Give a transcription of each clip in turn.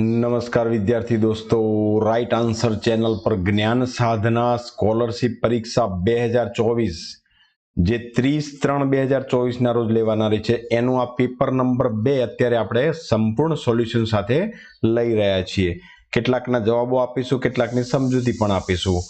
નમસ્કાર વિદ્યાર્થી દોસ્તો. રાઈટ આન્સર ચેનલ પર જ્ઞાન સાધના સ્કોલરશિપ પરીક્ષા બે હજાર ચોવીસ. જે ત્રીસ ત્રણ બે હજાર ચોવીસના રોજ લેવાનારી છે. એનું આ પેપર નંબર બે અત્યારે આપણે સંપૂર્ણ સોલ્યુશન સાથે લઈ રહ્યા છીએ. કેટલાકના જવાબો આપીશું, કેટલાકની સમજૂતી પણ આપીશું.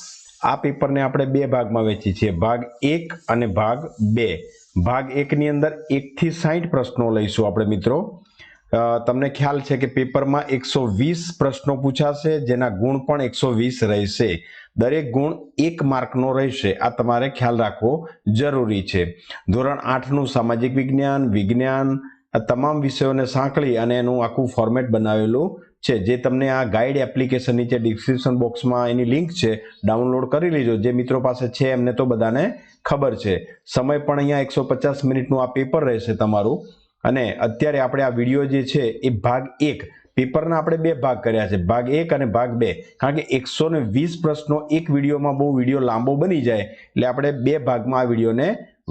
આ પેપરને આપણે બે ભાગમાં વેચી છીએ. ભાગ એક અને ભાગ બે. ભાગ એકની અંદર એકથી સાઠ પ્રશ્નો લઈશું આપણે મિત્રો. તમને ખ્યાલ છે કે પેપરમાં એકસો વીસ પ્રશ્નો પૂછાશે, જેના ગુણ પણ એકસો વીસ રહેશે. દરેક ગુણ એક માર્કનો રહેશે. આ તમારે ખ્યાલ રાખવો જરૂરી છે. ધોરણ આઠનું સામાજિક વિજ્ઞાન વિજ્ઞાન, આ તમામ વિષયોને સાંકળી અને એનું આખું ફોર્મેટ બનાવેલું છે. જે તમને આ ગાઈડ એપ્લિકેશન નીચે ડિસ્ક્રિપ્શન બોક્સમાં એની લિંક છે ડાઉનલોડ કરી લેજો. જે મિત્રો પાસે છે એમને તો બધાને ખબર છે. સમય પણ અહીંયા એકસો પચાસ મિનિટનું આ પેપર રહેશે તમારું. અને અત્યારે આપણે આ વીડિયો જે છે એ ભાગ એક, પેપરના આપણે બે ભાગ કર્યા છે. ભાગ એક અને ભાગ બે. કારણ કે એકસો ને વીસ પ્રશ્નો એક વિડીયોમાં બહુ વીડિયો લાંબો બની જાય એટલે આપણે બે ભાગમાં આ વિડીયોને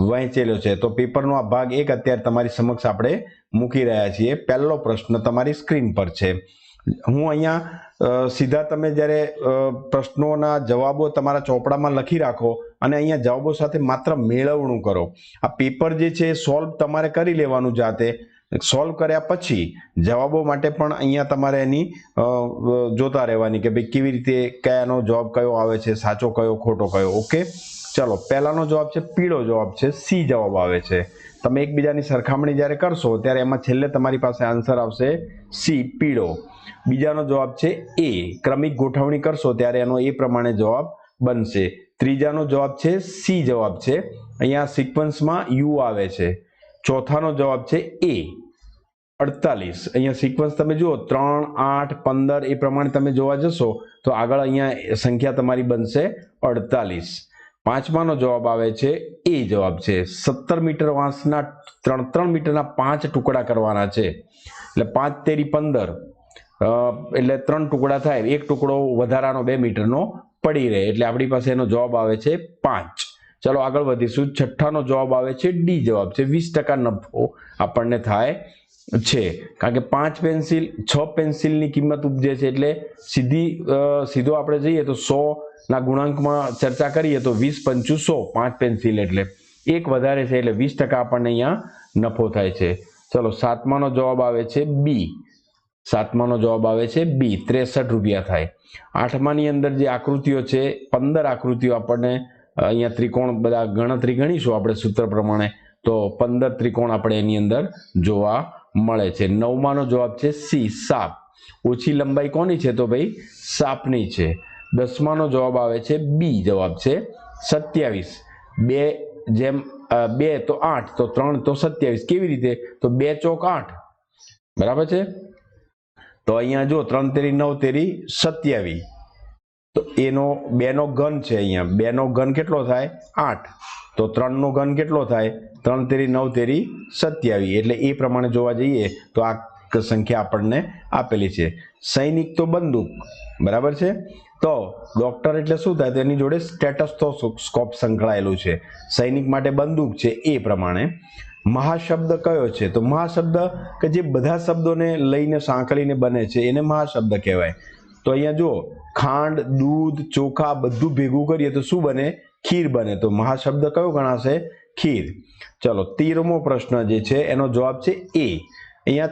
વહેંચેલો છે. તો પેપરનો આ ભાગ એક અત્યારે તમારી સમક્ષ આપણે મૂકી રહ્યા છીએ. પહેલો પ્રશ્ન તમારી સ્ક્રીન પર છે. હું અહીંયા સીધા તમે જ્યારે પ્રશ્નોના જવાબો તમારા ચોપડામાં લખી રાખો અને અહીંયા જવાબો સાથે માત્ર મેળવણું કરો. આ પેપર જે છે સોલ્વ તમારે કરી લેવાનું જાતે. સોલ્વ કર્યા પછી જવાબો માટે પણ અહીંયા તમારે એની જોતા રહેવાની કે ભાઈ કેવી રીતે કયાનો જવાબ કયો આવે છે, સાચો કયો, ખોટો કયો. ઓકે? ચલો, પહેલાનો જવાબ છે, પીળો જવાબ છે, સી જવાબ આવે છે. તમે એકબીજાની સરખામણી જ્યારે કરશો ત્યારે એમાં છેલ્લે તમારી પાસે આન્સર આવશે, સી, પીળો. બીજાનો જવાબ છે એ. ક્રમિક ગોઠવણી કરશો ત્યારે એનો એ પ્રમાણે જવાબ બનશે. ત્રીજાનો જવાબ છે સી જવાબ છે. અહીંયા સિક્વન્સમાં યુ આવે છે. ચોથાનો જવાબ છે એ. અડતાલીસ. અહીંયા સિક્વન્સ તમે જુઓ, ત્રણ, આઠ, પંદર, એ પ્રમાણે તમે જોવા જશો, તો આગળ અહીંયા સંખ્યા તમારી બનશે અડતાલીસ. પાંચમાનો જવાબ આવે છે એ જવાબ છે. સત્તર મીટર વાંસના ત્રણ ત્રણ મીટરના પાંચ ટુકડા કરવાના છે. એટલે પાંચ તેરી પંદર. એટલે ત્રણ ટુકડા થાય. એક ટુકડો વધારાનો બે મીટરનો પડી રહે. એટલે આપણી પાસે એનો જવાબ આવે છે પાંચ. ચલો આગળ વધીશું. છઠ્ઠાનો જવાબ આવે છે ડી જવાબ છે. વીસ ટકા નફો આપણને થાય છે. કારણ કે પાંચ પેન્સિલ, છ પેન્સિલની કિંમત ઉપજે છે. એટલે સીધી સીધો આપણે જઈએ તો સોના ગુણાંકમાં ચર્ચા કરીએ તો વીસ પંચું સો. પાંચ પેન્સિલ એટલે એક વધારે છે. એટલે વીસ ટકા આપણને અહીંયા નફો થાય છે. ચલો સાતમાનો જવાબ આવે છે બી. સાતમાનો જવાબ આવે છે બી ત્રેસઠ રૂપિયા થાય. આઠમાની અંદર જે આકૃતિઓ છે, પંદર આકૃતિઓ આપણને અહીંયા ત્રિકોણ બધા ગણતરી ગણીશું આપણે સૂત્ર પ્રમાણે, તો પંદર ત્રિકોણ આપણે એની અંદર જોવા મળે છે. નવમાનો જવાબ છે સી સાપ. ઓછી લંબાઈ કોની છે? તો ભાઈ, સાપની છે. દસમાનો જવાબ આવે છે બી જવાબ છે સત્યાવીસ. બે જેમ બે તો આઠ, તો ત્રણ તો સત્યાવીસ. કેવી રીતે? તો બે ચોક આઠ. બરાબર છે? તો અહીંયા જો ત્રણ તેરી, નવ તેરી સત્યાવીસ તો એનો બેનો ઘન છે અહીંયા. બેનો ઘન કેટલો થાય? આઠ. તો ત્રણનો ઘન કેટલો થાય? ત્રણ તેરી, નવ તેરી સત્યાવીસ એટલે એ પ્રમાણે જોવા જઈએ તો આ સંખ્યા આપણને આપેલી છે. સૈનિક તો બંદૂક. બરાબર છે? તો ડોક્ટર એટલે શું થાય? તો એની જોડે સ્કોપ સંકળાયેલું છે. સૈનિક માટે બંદૂક છે એ પ્રમાણે. મહાશબ્દ કયો છે? તો મહાશબ્દ કે જે બધા શબ્દોને લઈને સાંકળીને બને છે, એને મહાશબ્દ કહેવાય. તો અહીંયા જુઓ, ખાંડ, દૂધ, ચોખા બધું ભેગું કરીએ તો શું બને? ખીર બને. તો મહાશબ્દ કયો ગણાશે? ખીર. ચલો, તેરમો પ્રશ્ન જે છે, એનો જવાબ છે એ. અહીંયા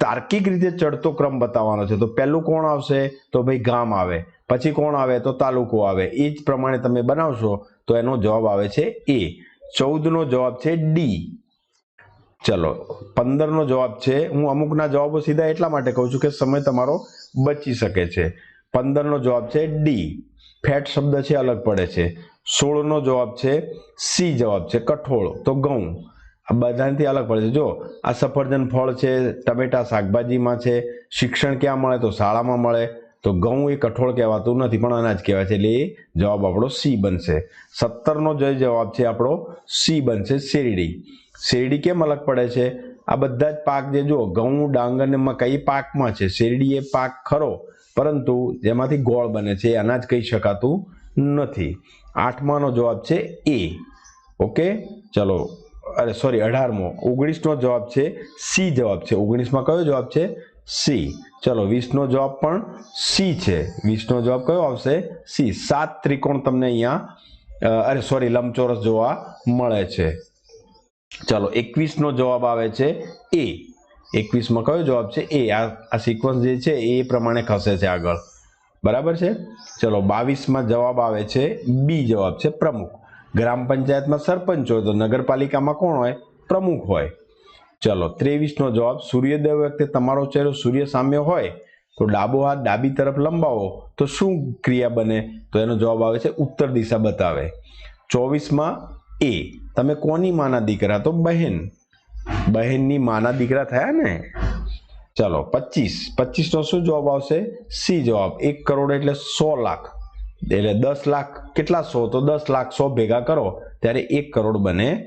તાર્કિક રીતે ચડતો ક્રમ બતાવવાનો છે. તો પહેલું કોણ આવશે? તો ભાઈ ગામ આવે. પછી કોણ આવે? તો તાલુકો આવે. એ જ પ્રમાણે તમે બનાવશો, તો એનો જવાબ આવે છે એ. ચૌદનો જવાબ છે ડી. ચલો, પંદરનો જવાબ છે. હું અમુકના જવાબો સીધા એટલા માટે કહું છું કે સમય તમારો બચી શકે છે. પંદરનો જવાબ છે ડી ફેટ શબ્દ છે, અલગ પડે છે. સોળનો જવાબ છે સી જવાબ છે, કઠોળ. તો ઘઉં. આ બધાથી અલગ પડે છે. જો, આ સફરજન ફળ છે, ટમેટા શાકભાજીમાં છે, શિક્ષણ ક્યાં મળે તો શાળામાં મળે. તો ઘઉં એ કઠોળ કહેવાતું નથી, પણ અનાજ કહેવાય છે. એટલે એ જવાબ આપણો સી બનશે. સત્તરનો જે જવાબ છે આપણો સી બનશે શેરડી. શેરડી કેમ અલગ પડે છે? આ બધા જ પાક જે જુઓ, ઘઉં ડાંગર ને મકાઈ પાકમાં છે? શેરડી એ પાક ખરો, પરંતુ જેમાંથી ગોળ બને છે અનાજ કહી શકાતું નથી. આઠમાનો જવાબ છે એ. ઓકે? ચલો, અરે સોરી, અઢારમો. ઓગણીસનો જવાબ છે સી જવાબ છે. ઓગણીસમાં કયો જવાબ છે? સી. ચલો, વીસનો જવાબ પણ સી છે. વીસનો જવાબ કયો આવશે? સી. સાત ત્રિકોણ તમને અહીંયા અરે સોરી, લંબચોરસ જોવા મળે છે. ચલો એકવીસનો જવાબ આવે છે એ. એકવીસમાં કયો જવાબ છે? એ. આ આ સિક્વન્સ જે છે એ પ્રમાણે ખસે છે આગળ. બરાબર છે? ચલો બાવીસમાં જવાબ આવે છે બી જવાબ છે પ્રમુખ. ગ્રામ પંચાયતમાં સરપંચ હોય તો નગરપાલિકામાં કોણ હોય? પ્રમુખ હોય. ચલો ત્રેવીસનો જવાબ સૂર્યોદય વખતે તમારો ચહેરો સૂર્ય સામે હોય તો ડાબો હાથ ડાબી તરફ લંબાવો તો શું ક્રિયા બને? તો એનો જવાબ આવે છે ઉત્તર દિશા બતાવે. ચોવીસમાં એ. તમે કોની માના દીકરા? તો બહેન. બહેનની માના દીકરા થયા ને? ચલો, પચીસ. પચીસનો શું જવાબ આવશે? સી જવાબ. એક કરોડ એટલે સો લાખ. એટલે દસ લાખ કેટલા સો? તો દસ લાખ સો ભેગા કરો. ત્યારે એક કરોડ બને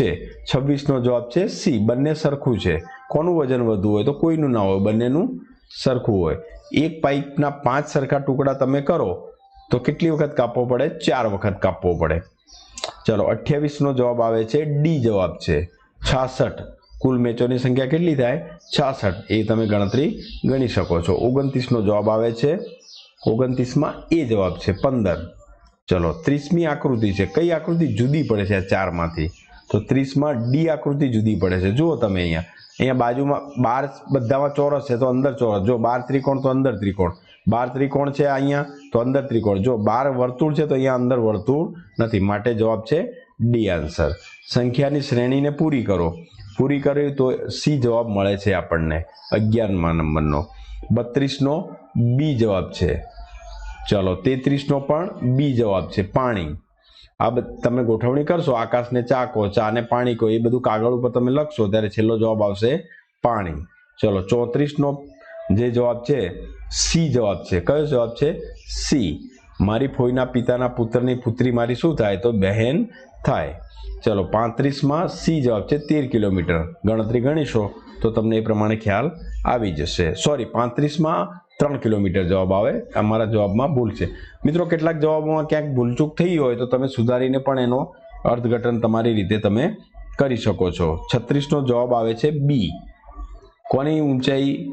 છે. છવ્વીસનો જવાબ છે સી. બંને સરખું છે. કોનું વજન વધુ હોય? તો કોઈનું ના હોય. બંનેનું સરખું હોય. એક પાઇપના પાંચ સરખા ટુકડા તમે કરો. તો કેટલી વખત કાપવો પડે? ચાર વખત કાપવો પડે. ચલો, અઠ્યાવીસનો જવાબ આવે છે ડી જવાબ છે. છાસઠ. કુલ મેચોની સંખ્યા કેટલી થાય? છાસઠ. એ તમે ગણતરી ગણી શકો છો. ઓગણત્રીસનો જવાબ આવે છે, ઓગણત્રીસમાં એ જવાબ છે, પંદર. ચલો, ત્રીસમી આકૃતિ છે. કઈ આકૃતિ જુદી પડે છે આ ચારમાંથી? તો ત્રીસમાં ડી આકૃતિ જુદી પડે છે. જુઓ તમે અહીંયા. અહીંયા બાજુમાં બાર, બધામાં ચોરસ છે, તો અંદર ચોરસ. જો બાર ત્રિકોણ, તો અંદર ત્રિકોણ. બાર ત્રિકોણ છે અહીંયા, તો અંદર ત્રિકોણ. જો બાર વર્તુળ છે, તો અહીંયા અંદર વર્તુળ નથી. માટે જવાબ છે ડી આન્સર સંખ્યાની શ્રેણીને પૂરી કરો. પૂરી કરી તો સી જવાબ મળે છે આપણને અગિયારમાં નંબરનો. બત્રીસનો બી જવાબ છે. ચલો, તેત્રીસનો પણ બી જવાબ છે. પાણી. આ તમે ગોઠવણી કરશો, આકાશને ચા કહો ચાને પાણી કહો, એ બધું કાગળ ઉપર તમે લખશો, ત્યારે છેલ્લો જવાબ આવશે પાણી. ચલો, ચોત્રીસનો જે જવાબ છે, સી જવાબ છે. કયો જવાબ છે? સી. મારી ફોઈના પિતાના પુત્રની પુત્રી મારી શું થાય? તો બહેન થાય. ચલો, પાંત્રીસમાં સી જવાબ છે, તેર કિલોમીટર. ગણતરી ગણીશો, તો તમને એ પ્રમાણે ખ્યાલ આવી જશે. સોરી પાંત્રીસમાં ત્રણ કિલોમીટર જવાબ આવે. અમારા જવાબમાં ભૂલ છે. મિત્રો, કેટલાક જવાબોમાં ક્યાંક ભૂલચૂક થઈ હોય, તો તમે સુધારીને પણ એનો અર્થઘટન તમારી રીતે તમે કરી શકો છો. છત્રીસનો જવાબ આવે છે બી. કોની ઊંચાઈ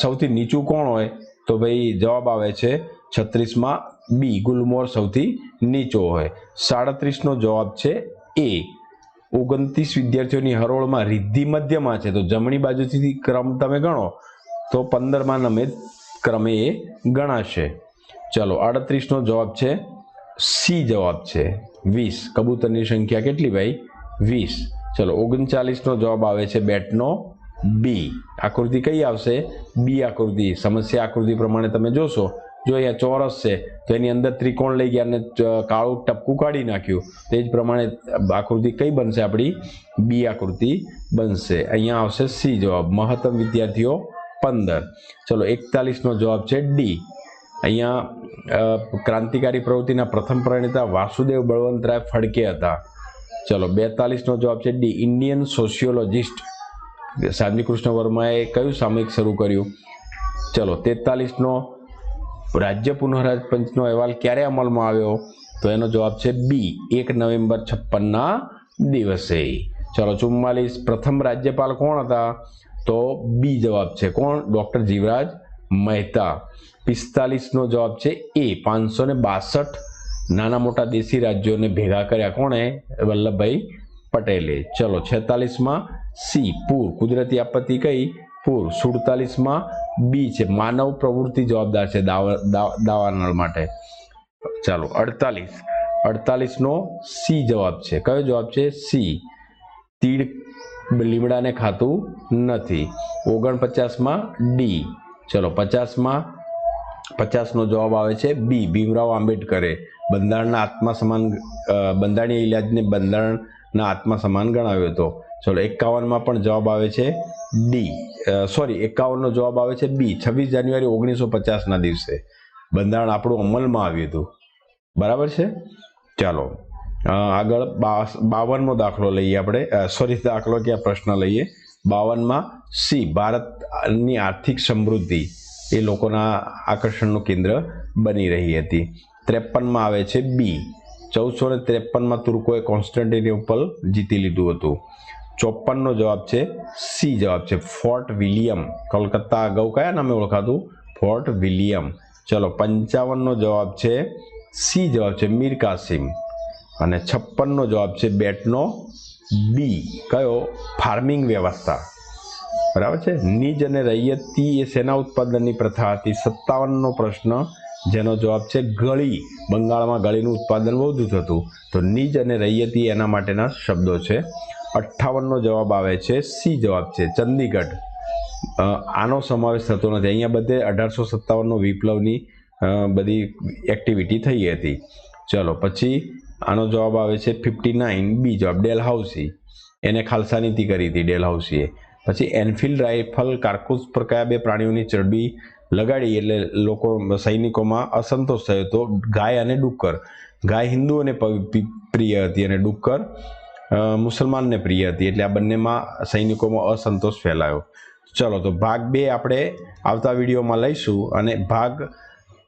સૌથી નીચું કોણ હોય? તો ભાઈ જવાબ આવે છે છત્રીસમાં બી. ગુલમોર સૌથી નીચો હોય. સાડત્રીસનો જવાબ છે એ. ઓગણત્રીસ વિદ્યાર્થીઓની હરોળમાં રિદ્ધિ મધ્યમાં છે. તો જમણી બાજુથી ક્રમ તમે ગણો, તો પંદરમાં નમે ક્રમે એ ગણાશે. ચલો, આડત્રીસનો જવાબ છે સી જવાબ છે. વીસ. કબૂતરની સંખ્યા કેટલી ભાઈ? વીસ. ચલો, ઓગણચાલીસનો જવાબ આવે છે બેટનો બી આકૃતિ કઈ આવશે? બી આકૃતિ. સમસ્યા આકૃતિ પ્રમાણે તમે જોશો. જો અહીંયા ચોરસ છે, તો એની અંદર ત્રિકોણ લઈ ગયા અને કાળું ટપકું કાઢી નાખ્યું. તે જ પ્રમાણે આકૃતિ કઈ બનશે આપણી? બી આકૃતિ બનશે. અહીંયા આવશે સી જવાબ. મહત્તમ વિદ્યાર્થીઓ, પંદર. ચલો, એકતાલીસનો જવાબ છે ડી અહીંયા ક્રાંતિકારી પ્રવૃત્તિના પ્રથમ પ્રણેતા વાસુદેવ બળવંતરાય ફડકે હતા. ચલો, બેતાલીસનો જવાબ છે D Indian sociologist Shyamji Krishna વર્માએ કયું સામયિક શરૂ કર્યું? ચલો, તેતાલીસનો રાજ્ય પુનઃરાજ પંચનો અહેવાલ ક્યારે અમલમાં આવ્યો? તો એનો જવાબ છે બી, એક નવેમ્બર છપ્પનના દિવસે. ચલો, ચુમ્માલીસ. પ્રથમ રાજ્યપાલ કોણ હતા? તો બી જવાબ છે કોણ? ડૉક્ટર જીવરાજ મહેતા. પિસ્તાલીસનો જવાબ છે એ પાંચસો ને બાસઠ નાના મોટા દેશી રાજ્યોને ભેગા કર્યા કોણે? વલ્લભભાઈ પટેલે. ચલો, છેતાલીસમાં સી, પૂર. કુદરતી આપત્તિ કઈ? પૂર. સુડતાલીસમાં બી છે. માનવ પ્રવૃત્તિ જવાબદાર છે દાવાનળ માટે. ચાલો, અડતાલીસ. અડતાલીસનો સી જવાબ છે. કયો જવાબ છે? સી. તીડ લીમડાને ખાતું નથી. ઓગણપચાસમાં ડી. ચલો, પચાસમાં, પચાસનો જવાબ આવે છે બી. ભીમરાવ આંબેડકરે બંધારણના આત્મા સમાન બંધારણીય ઇલાજને બંધારણના આત્મા સમાન ગણાવ્યો હતો. ચલો એકાવનમાં પણ જવાબ આવે છે ડી સોરી એકાવનનો જવાબ આવે છે બી છવ્વીસ જાન્યુઆરી ઓગણીસો પચાસના દિવસે. બંધારણ આપણું અમલમાં આવ્યું હતું. બરાબર છે? ચાલો આગળ બાવનમો દાખલો લઈએ આપણે. સોરી દાખલો કે પ્રશ્ન લઈએ. બાવનમાં સી ભારતની આર્થિક સમૃદ્ધિ એ લોકોના આકર્ષણનું કેન્દ્ર બની રહી હતી. ત્રેપનમાં આવે છે બી ચૌદસો ને ત્રેપનમાં તુર્કોએ કોન્સ્ટન્ટિનોપલ જીતી લીધું હતું. ચોપનનો જવાબ છે સી જવાબ છે. Fort William. કલકત્તા અગાઉ કયા નામે ઓળખાતું? Fort William. ચલો, પંચાવનનો જવાબ છે સી જવાબ છે મીર કાસિમ અને છપ્પનનો જવાબ છે બેટનો બી કયો? ફાર્મિંગ વ્યવસ્થા. બરાબર છે? નીજ અને રૈયતી એ સેના ઉત્પાદનની પ્રથા હતી. સત્તાવનનો પ્રશ્ન, જેનો જવાબ છે ગળી. બંગાળમાં ગળીનું ઉત્પાદન વધુ થતું. તો નીજ અને રૈયતી એના માટેના શબ્દો છે. અઠ્ઠાવનનો જવાબ આવે છે, સી જવાબ છે, ચંદીગઢ. આનો સમાવેશ થતો નથી. અહીંયા બધે અઢારસો સત્તાવનનો વિપ્લવની બધી એક્ટિવિટી થઈ હતી. ચલો, પછી આનો જવાબ આવે છે ફિફ્ટી નાઇન, બી જવાબ ડેલ હાઉસી એને ખાલસા નીતિ કરી હતી ડેલ હાઉસીએ પછી એનફિલ્ડ રાઇફલ કારકુસ પર કયા બે પ્રાણીઓની ચરબી લગાડી એટલે લોકો, સૈનિકોમાં અસંતોષ થયો હતો. ગાય અને ડુક્કર. ગાય હિન્દુઓને પ- પ્રિય હતી અને ડુક્કર મુસલમાનને પ્રિય હતી એટલે આ બંનેમાં સૈનિકોમાં અસંતોષ ફેલાયો. ચલો, તો ભાગ બે આપણે આવતા વિડીયોમાં લઈશું અને ભાગ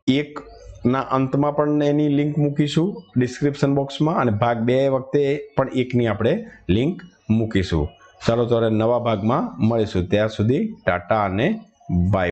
એકના અંતમાં પણ એની લિંક મૂકીશું ડિસ્ક્રિપ્શન બોક્સમાં અને ભાગ બે વખતે પણ એકની આપણે લિંક મૂકીશું. ચાલો, તો હવે નવા ભાગમાં મળીશું. ત્યાં સુધી ટાટા અને બાય.